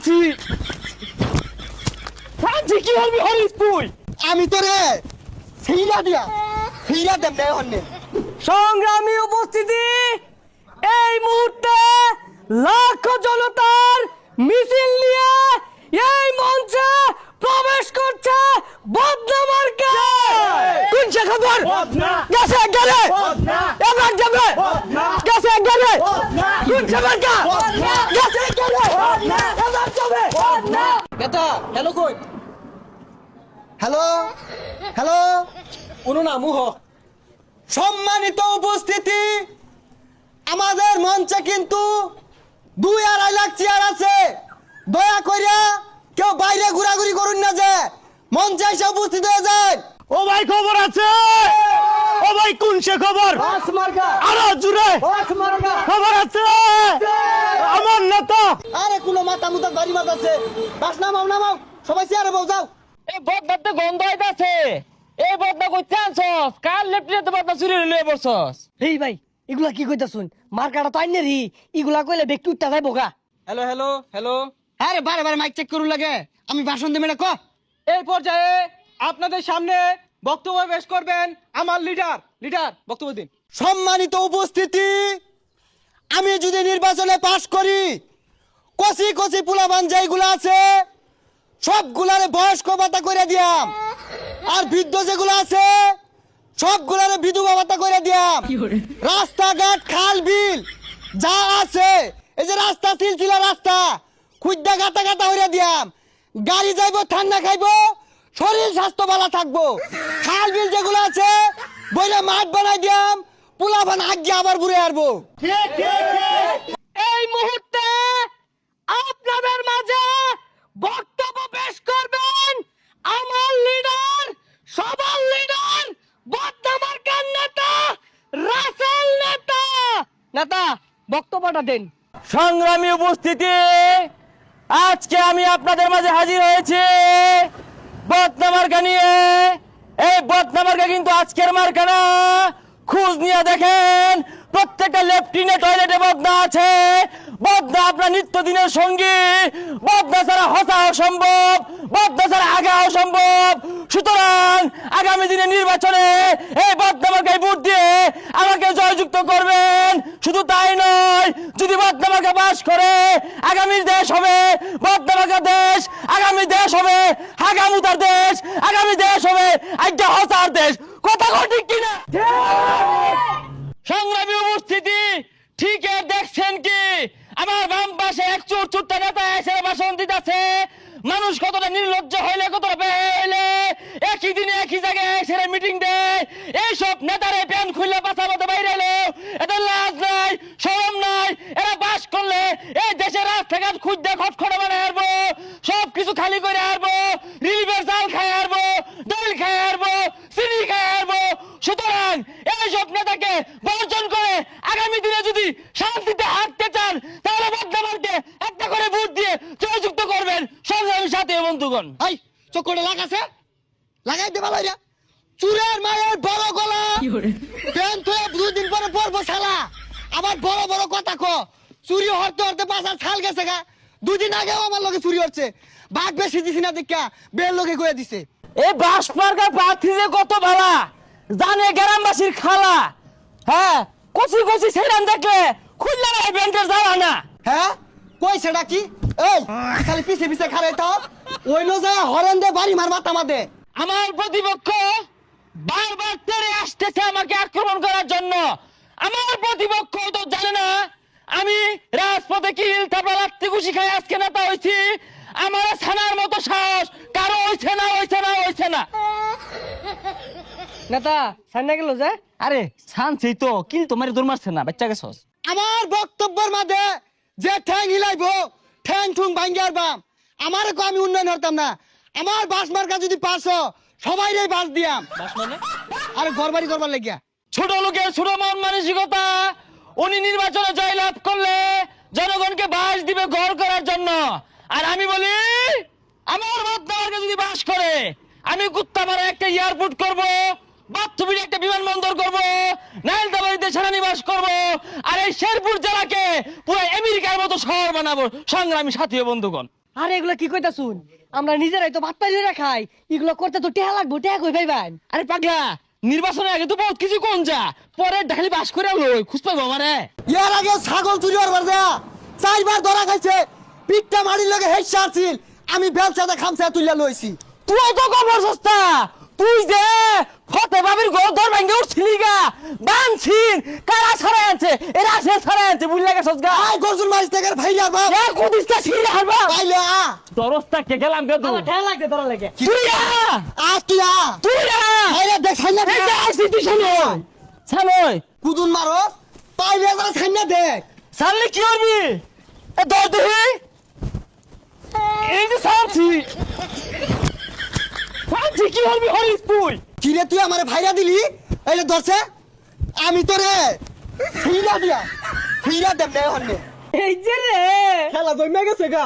আছি। কি হবি হরিস তুই? আমি তোরে সেইরা দিয়া। সেইরা দেব দেয় হন্যে। সংগ্রামী উপস্থিতি এই মুহূর্তে লাখ জনতার মিছিল নিয়ে এই মঞ্চে প্রবেশ করছে বদনামার্কা কোন সে গেলে এবার যাবে গেছে গেলে কোন সে মার্কা গেলে এবার যাবে বেটা হ্যালো কই? হ্যালো? হ্যালো? কোনো না মুহ। সম্মানিত উপস্থিতি আমাদের মঞ্চে কিন্তু দুই আড়াই লাখ চেয়ার আছে। দয়া করিয়া কেউ বাইরে ঘোরাঘুরি করুন না যে। মঞ্চে এসে উপস্থিত হয়ে যায় ও ভাই খবর আছে? ও ভাই কোন সে খবর? আরও জুড়ে। খবর আছে? আমার নেতা। আরে কোনো মাথা মুতা বাড়ি মাথা আছে। বাস নামাও নামাও। সবাই চেয়ারে বউ যাও। এই বদনাতে গন্ধ আইতাছে। এই বদনা কইতে আনছস? কাল লেফটিনেতে বদনা চুরি লয়ে পড়ছস এই ভাই এগুলা কি কইতাছুন? শুন মার্কাটা তো আইনে রি। এগুলা কইলে ব্যক্তি উঠতে যাই বোকা। হ্যালো হ্যালো হ্যালো আরে বারে বারে মাইক চেক করুন লাগে। আমি ভাষণ দেবে না ক? এই পর্যায়ে আপনাদের সামনে বক্তব্য পেশ করবেন আমার লিডার। লিডার বক্তব্য দিন। সম্মানিত উপস্থিতি আমি যদি নির্বাচনে পাশ করি কচি কচি পুলাবান যেগুলো আছে সবগুলারে বয়স্ক ভাতা করে দিয়াম। আর বৃদ্ধ যেগুলো আছে সবগুলারে বিধবা ভাতা করে দিয়াম। রাস্তাঘাট খাল বিল যা আছে এই যে রাস্তা সিলসিলা রাস্তা খুদ্দা গাতা গাতা হইয়া দিয়াম। গাড়ি যাইব ঠান্ডা খাইবো শরীর স্বাস্থ্য ভালো থাকব। খাল বিল যেগুলো আছে বইলে মাঠ বানাই দিয়াম পোলা বান আগে আবার ঘুরে আসব। এই মুহূর্তে আপনাদের মাঝে বক্তব্য পেশ করবেন আমার লিডার সবার লিডার বদনামার্কার নেতা? রাসেল নেতা। নেতা বক্তব্যটা দেন। সংগ্রামী উপস্থিতি আজকে আমি আপনাদের মাঝে হাজির হয়েছি। বদনা নিয়ে। এই বদনা মার্কা কিন্তু আজকের মার্কা না। খোঁজ নিয়ে দেখেন, প্রত্যেকটা লেফটিনে টয়লেটে বদনা আছে। বদনা আপনার নিত্যদিনের সঙ্গী। বদনা ছাড়া হসা অসম্ভব বদনা ছাড়া আগা অসম্ভব সুতরাং আগামী দিনে নির্বাচনে এই বদনা মার্কায় ভোট দিয়ে আমাকে জয়যুক্ত করবেন। শুধু তাই নয় যদি বদনামাকে বাস করে, আগামী দেশ হবে বদনামাকা দেশ, আগামী দেশ হবে, হাগামুতার দেশ, আগামী দেশ হবে আজ্ঞা হসার দেশ। কথা ঠিক কিনা সংগ্রামী উপস্থিতি, ঠিক দেখছেন কি? আমার বাম পাশে এক চোর চোরটা নেতা এসে ভাষণ দিতেছে। মানুষ কতটা নির্লজ্জ হইলে, কতটা বেহে হইলে, একই দিনে একই জায়গায় এসে মিটিং দেয়। এইসব নেতারে প্যান খুললে মতো বাইরে এলো। এদের লাজ নাই শরম নাই এরা বাস করলে এই দেশের রাস্তাঘাট খুঁজতে খটখটে বানায় আসব সব কিছু খালি করে আসব রিলিফের চাল খাই আসব ডাল খাই আসব চিনি খাই আসব সুতরাং এইসব নেতাকে বর্জন করে আগামী দিনে যদি শান্তিতে হাঁটতে চান তাহলে বর্ধমানকে একটা করে ভোট দিয়ে জয়যুক্ত করবেন সংগ্রামী সাথী বন্ধুগণ এই চক্করটা লাগাছে? লাগাই দে ভালো চুরের মায়ের বড় গলা। পেন তুই দুই দিন পরে পড়ব শালা। আবার বড় বড় কথা ক। চুরি হরতে হরতে বাসার ছাল গেছে গা। দুই দিন আগেও আমার লগে চুরি হচ্ছে। বাঘ বেশি দিছি না দেখা বের লগে কয়ে দিছে। এই বাস মার্কার প্রার্থী যে কত ভালা জানে গ্রামবাসীর খালা। হ্যাঁ কচি কচি সেরান দেখলে খুললে এই ব্যাংকের যাওয়া না। হ্যাঁ? কই সেটা কি? এই খালি পিছে পিছে খারে তো। ওই লো যায় হরেন দে বাড়ি মার মাথা মাদে আমার প্রতিপক্ষ বারবার তেরে আসতেছে আমাকে আক্রমণ করার জন্য। আমার প্রতিপক্ষ তো জানে না আমি রাজপথে কি তারপর লাত্তি খুশি খাই আজকে নেতা হয়েছি আমার ছানার মতো সাহস কারও হইছে না হইছে না হইছে না। নেতা গেল যে? আরে শানছি তো কিন্তু মারি দূর মারছে না বাচ্চা গেছস। আমার বক্তব্যের মাঝে যে ঠ্যাং হিলাইব ঠ্যাং ঠুং বাম। আমার কো আমি উন্নয়ন হতাম না। আমার বাস মার্কা যদি পাস সবাই রে বাস দিয়াম। আরে ঘর বাড়ি করবার লাগিয়া। ছোট লোকের ছোট মন মানসিকতা উনি নির্বাচনে জয়লাভ করলে জনগণকে বাস দিবে ঘর করার জন্য। আর আমি বলি আমার মতদারকে যদি বাস করে আমি কুত্তামারা একটা এয়ারপোর্ট করব বাথুবির একটা বিমানবন্দর করব নাইলদাবাড়িতে সেনানিবাস করব আর এই শেরপুর জেলাকে পুরো আমেরিকার মতো শহর বানাবো। সংগ্রামী সাথী ও বন্ধুগণ। আরে এগুলা কি কইতাছুন? আমরা নিজেরাই তো ভাত পাইলে খাই। এগুলো করতে তো টেহা লাগবো টেহা কই ভাইবান? আরে পাগলা নির্বাচনের আগে তো বহুত কিছু কোন যা পরে ডালি বাস করে লই খুঁজ পাইবো আমারে ইয়ার আগে ছাগল চুরি করবার যা চারবার ধরা খাইছে পিঠটা মারির লগে হেসে আসছিল আমি ব্যবসাতে খামসা তুইলা লইছি। তুই তো কবর সস্তা তুই যে ফতে বাবির ঘর দর ভাঙ্গে উঠছিলি গা। বানছিন কারা ছড়াই আনছে? এরা সে ছড়াই আনছে বুঝলে গেছস গা? আই গরজুল মারিস থেকে ভাইরা বাপ। এ কুদিসটা ছিড়ে হারবা পাইলে আ। দরস্তা কে গেলাম গে তুই লাগবে লাগে। তুই আ। আ তুই আ। তুই আ। আইরে দেখ সাইনা এই যে আইছি তুই সামনে সামনে কুদুন মারো। পাইলে যা দেখ। সামনে কি করবি এ দর দেখি। এই যে সামছি। সামছি কি করবি হরিস তুই? কিরে তুই আমারে ভাইরা দিলি? এই যে ধরছে আমি তো রে ফিরা দিয়া ফিরা দেব না হন্যে এই যে রে। খেলা জমে গেছে গা।